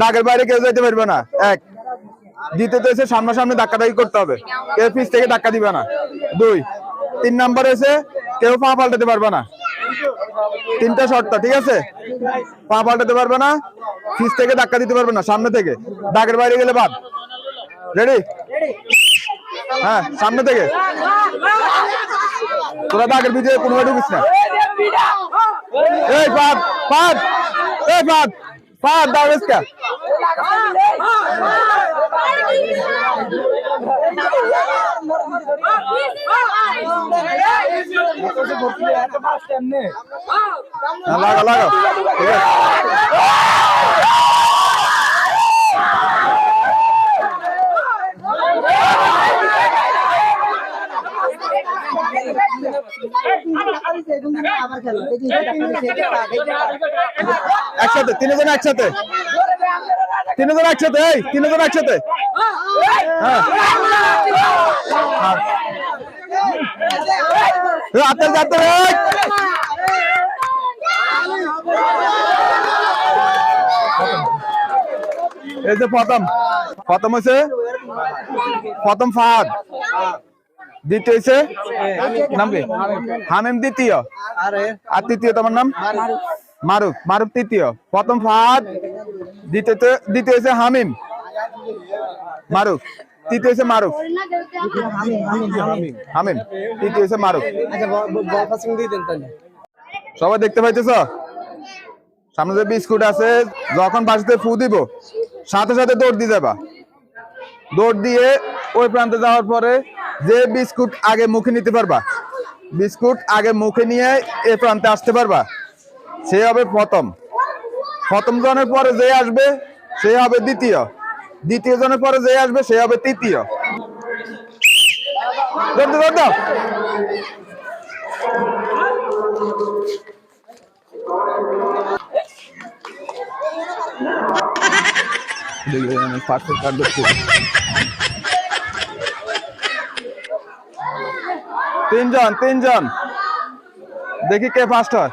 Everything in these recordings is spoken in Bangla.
দাগের বাইরে কেউ যেতে পারবে না। এক। দ্বিতীয়ত এসে সামনাসামনি ধাক্কাধাক্কি করতে হবে। কেউ পিছ থেকে ধাক্কা দিবে না। দুই। তিন নাম্বার এসে কেউ পা পাল্টাতে পারবে না। তিনটা শর্ত ঠিক আছে? পা পাল্টাতে পারবে না পিছ থেকে ধাক্কা দিতে পারবে না সামনে থেকে। দাগের বাইরে গেলে বাদ। রেডি হ্যাঁ সামনে থেকে। তোরা দাগের ভিতরে কোনো ঢুকিস না। এই পাদ পাদ এই দাগেস কা হ্যাঁ, একসাথে তিনজন একসাথে। তিনজন একসাথে এই তিনজন একসাথে। হ্যাঁ। হাতে হাতে এই। এই যে প্রথম। প্রথম হয়েছে প্রথম ফাহাদ। দ্বিতীয় হয়েছে নাম কি? হামিম দ্বিতীয়। আর। তৃতীয় তোমার নাম? মারুফ। মারুফ তৃতীয়। প্রথম ফাহাদ। দ্বিতীয় দ্বিতীয় হয়েছে হামিম। মারুফ। তৃতীয় হয়েছে মারুফ। হামিম। তৃতীয় হয়েছে মারুফ। সবাই দেখতে পাইতেছ? সামনে যে বিস্কুট আছে, যখন বাসিতে ফু দিব, সাথে সাথে দৌড় দিয়ে যাবা। দৌড় দিয়ে ওই প্রান্তে যাওয়ার পরে যে বিস্কুট আগে মুখে নিতে পারবা, বিস্কুট আগে মুখে নিয়ে এ প্রান্তে আসতে পারবা, সে হবে প্রথম। প্রথম জনের পরে যে আসবে, সে হবে দ্বিতীয়। দ্বিতীয় জনের পরে যে আসবে, সে হবে তৃতীয়। তিনজন তিনজন। দেখি কে ফার্স্ট হয়।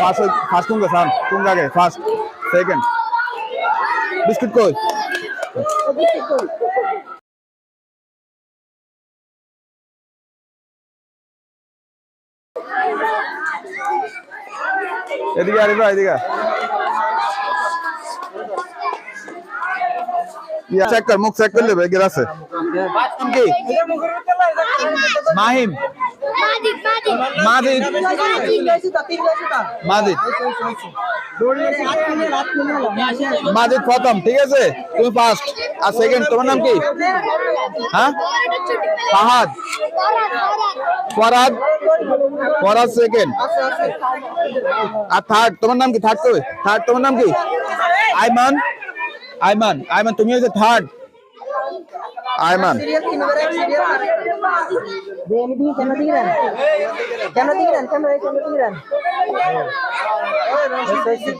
first first কোন সান কোন আগে ফার্স্ট সেকেন্ড বিস্কুট কই এদিকে আরে এদিকে ইয়া চেক কর মুখ চেক করে নেবে গেলাসে নাম কি মাহিম মাজিদ মাজিদ মাজিদ প্রথম ঠিক আছে? তুমি ফার্স্ট আর সেকেন্ড তোমার নাম কি? হ্যাঁ? ফাহাদ। ফরাদ। ফরাদ সেকেন্ড আর থার্ড তোমার নাম কি? থার্ড থার্ড তোমার নাম কি? আইমান। আইমান। আইমান তুমি হচ্ছে থার্ড দিলেন কেন দিলেন কেন দিলেন